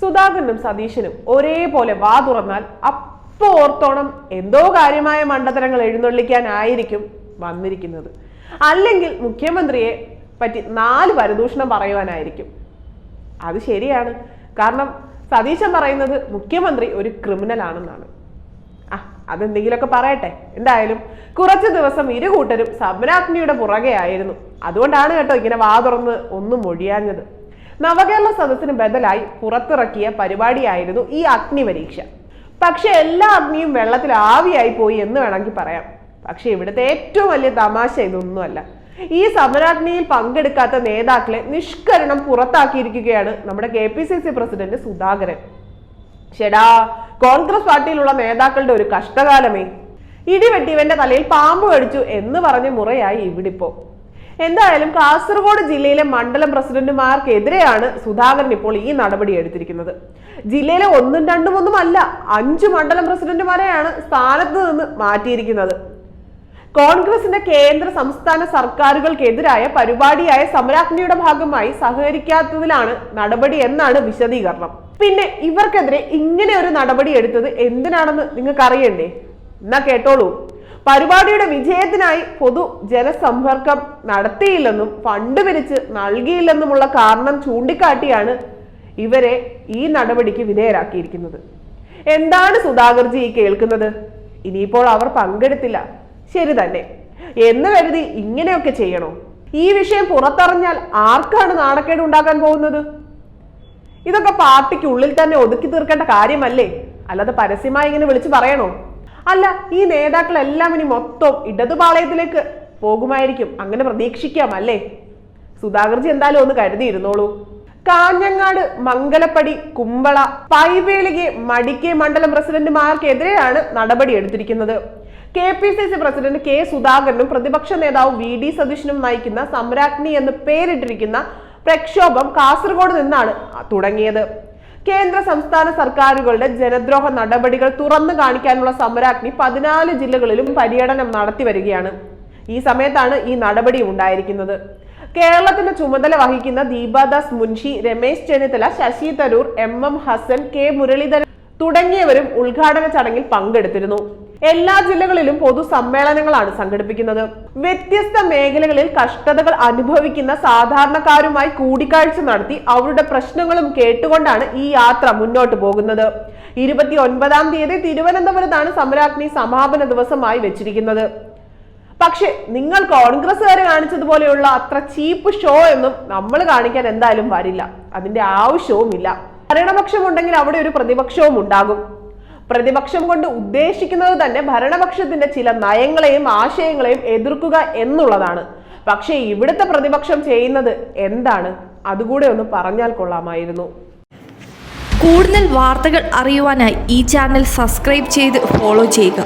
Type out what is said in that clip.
സുധാകരനും സതീശനും ഒരേപോലെ വാ തുറന്നാൽ അപ്പോ ഓർത്തോണം എന്തോ കാര്യമായ മണ്ടത്തരങ്ങൾ എഴുന്നള്ളിക്കാനായിരിക്കും വന്നിരിക്കുന്നത്. അല്ലെങ്കിൽ മുഖ്യമന്ത്രിയെ പറ്റി നാല് പരദൂഷണം പറയുവാനായിരിക്കും. അത് ശരിയാണ്. കാരണം സതീശൻ പറയുന്നത് മുഖ്യമന്ത്രി ഒരു ക്രിമിനൽ ആണെന്നാണ്. ആ അതെന്തെങ്കിലുമൊക്കെ പറയട്ടെ. എന്തായാലും കുറച്ച് ദിവസം ഇരു കൂട്ടരും സമരാജ്ഞിയുടെ പുറകെ ആയിരുന്നു അതുകൊണ്ടാണ് കേട്ടോ ഇങ്ങനെ വാ തുറന്ന് ഒന്നും മൊഴിയാഞ്ഞത്. നവകേരള സദസ്സിന് ബദലായി പുറത്തിറക്കിയ പരിപാടിയായിരുന്നു ഈ അഗ്നിപരീക്ഷ. പക്ഷെ എല്ലാ അഗ്നിയും വെള്ളത്തിൽ ആവിയായി പോയി എന്ന് വേണമെങ്കിൽ പറയാം. പക്ഷെ ഇവിടുത്തെ ഏറ്റവും വലിയ തമാശ ഇതൊന്നുമല്ല. ഈ സമരാഗ്നിയിൽ പങ്കെടുക്കാത്ത നേതാക്കളെ നിഷ്കരണം പുറത്താക്കിയിരിക്കുകയാണ് നമ്മുടെ K P C C president Sudhakaran. ഷെടാ Congress പാർട്ടിയിലുള്ള നേതാക്കളുടെ ഒരു കഷ്ടകാലമേ. ഇടിവെട്ടിവന്റെ തലയിൽ പാമ്പ് കടിച്ചു എന്ന് പറഞ്ഞ മുറയായി ഇവിടിപ്പോ. എന്തായാലും കാസർഗോഡ് ജില്ലയിലെ മണ്ഡലം പ്രസിഡന്റുമാർക്കെതിരെയാണ് സുധാകരൻ ഇപ്പോൾ ഈ നടപടി എടുത്തിരിക്കുന്നത്. ജില്ലയിലെ ഒന്നും രണ്ടും ഒന്നും അല്ല അഞ്ച് മണ്ഡലം പ്രസിഡന്റുമാരെയാണ് സ്ഥാനത്ത് നിന്ന് മാറ്റിയിരിക്കുന്നത്. കോൺഗ്രസിന്റെ കേന്ദ്ര സംസ്ഥാന സർക്കാരുകൾക്കെതിരായ പരിപാടിയായ സമരാജ്ഞിയുടെ ഭാഗമായി സഹകരിക്കാത്തതിലാണ് നടപടി എന്നാണ് വിശദീകരണം. പിന്നെ ഇവർക്കെതിരെ ഇങ്ങനെ ഒരു നടപടി എടുത്തത് എന്തിനാണെന്ന് നിങ്ങൾക്ക് അറിയണ്ടേ എന്നാ കേട്ടോളൂ. പരിപാടിയുടെ വിജയത്തിനായി പൊതു ജനസമ്പർക്കം നടത്തിയില്ലെന്നും ഫണ്ട് പിരിച്ച് നൽകിയില്ലെന്നുമുള്ള കാരണം ചൂണ്ടിക്കാട്ടിയാണ് ഇവരെ ഈ നടപടിക്ക് വിധേയരാക്കിയിരിക്കുന്നത്. എന്താണ് സുധാകർജി കേൾക്കുന്നത്? ഇനിയിപ്പോൾ അവർ പങ്കെടുത്തില്ല. ശരി തന്നെ. എന്ന് കരുതി ഇങ്ങനെയൊക്കെ ചെയ്യണോ? ഈ വിഷയം പുറത്തറിഞ്ഞാൽ ആർക്കാണ് നാണക്കേട് ഉണ്ടാക്കാൻ പോകുന്നത്? ഇതൊക്കെ പാർട്ടിക്കുള്ളിൽ തന്നെ ഒതുക്കി തീർക്കേണ്ട കാര്യമല്ലേ? അല്ലാതെ പരസ്യമായി ഇങ്ങനെ വിളിച്ചു പറയണോ? അല്ല ഈ നേതാക്കളെല്ലാം ഇനി മൊത്തം ഇടതുപാളയത്തിലേക്ക് പോകുമായിരിക്കും. അങ്ങനെ പ്രതീക്ഷിക്കാം അല്ലേ? സുധാകർജി എന്തായാലും ഒന്ന് കരുതിയിരുന്നോളൂ കാഞ്ഞങ്ങാട് മംഗലപ്പടി കുമ്പള പൈവേളികെ മടിക്കെ മണ്ഡലം പ്രസിഡന്റുമാർക്കെതിരെയാണ് നടപടി എടുത്തിരിക്കുന്നത്. K P C C president K സുധാകരനും പ്രതിപക്ഷ നേതാവ് വി ഡി സതീശനും നയിക്കുന്ന സമ്രാഗ്നി എന്ന് പേരിട്ടിരിക്കുന്ന പ്രക്ഷോഭം കാസർഗോഡ് നിന്നാണ് തുടങ്ങിയത്. കേന്ദ്ര സംസ്ഥാന സർക്കാരുകളുടെ ജനദ്രോഹ നടപടികൾ തുറന്നു കാണിക്കാനുള്ള സമരാഗ്നി പതിനാല് ജില്ലകളിലും പര്യടനം നടത്തി വരികയാണ്. ഈ സമയത്താണ് ഈ നടപടി ഉണ്ടായിരിക്കുന്നത്. കേരളത്തിന്റെ ചുമതല വഹിക്കുന്ന Deepa Das Munshi Ramesh Chennithala Shashi Tharoor M M Hassan K Muraleedharan തുടങ്ങിയവരും ഉദ്ഘാടന ചടങ്ങിൽ പങ്കെടുത്തിരുന്നു. എല്ലാ ജില്ലകളിലും പൊതുസമ്മേളനങ്ങളാണ് സംഘടിപ്പിക്കുന്നത്. വ്യത്യസ്ത മേഖലകളിൽ കഷ്ടതകൾ അനുഭവിക്കുന്ന സാധാരണക്കാരുമായി കൂടിക്കാഴ്ച നടത്തി അവരുടെ പ്രശ്നങ്ങളും കേട്ടുകൊണ്ടാണ് ഈ യാത്ര മുന്നോട്ട് പോകുന്നത്. ഇരുപത്തി ഒൻപതാം തീയതി തിരുവനന്തപുരത്താണ് സമരാഗ്നി സമാപന ദിവസമായി വെച്ചിരിക്കുന്നത്. പക്ഷെ നിങ്ങൾ കോൺഗ്രസ്സുകാർ കാണിച്ചതുപോലെയുള്ള അത്ര ചീപ്പ് ഷോ എന്നും നമ്മൾ കാണിക്കാൻ എന്തായാലും വരില്ല. അതിന്റെ ആവശ്യവുമില്ല. ഭരണപക്ഷം ഉണ്ടെങ്കിൽ അവിടെ ഒരു പ്രതിപക്ഷവും ഉണ്ടാകും. പ്രതിപക്ഷം കൊണ്ട് ഉദ്ദേശിക്കുന്നത് തന്നെ ഭരണപക്ഷത്തിന്റെ ചില നയങ്ങളെയും ആശയങ്ങളെയും എതിർക്കുക എന്നുള്ളതാണ്. പക്ഷേ ഇവിടുത്തെ പ്രതിപക്ഷം ചെയ്യുന്നത് എന്താണ്? അതുകൂടെ ഒന്ന് പറഞ്ഞാൽ കൊള്ളാമായിരുന്നു. കൂടുതൽ വാർത്തകൾ അറിയുവാനായി ഈ ചാനൽ സബ്സ്ക്രൈബ് ചെയ്ത് ഫോളോ ചെയ്യുക.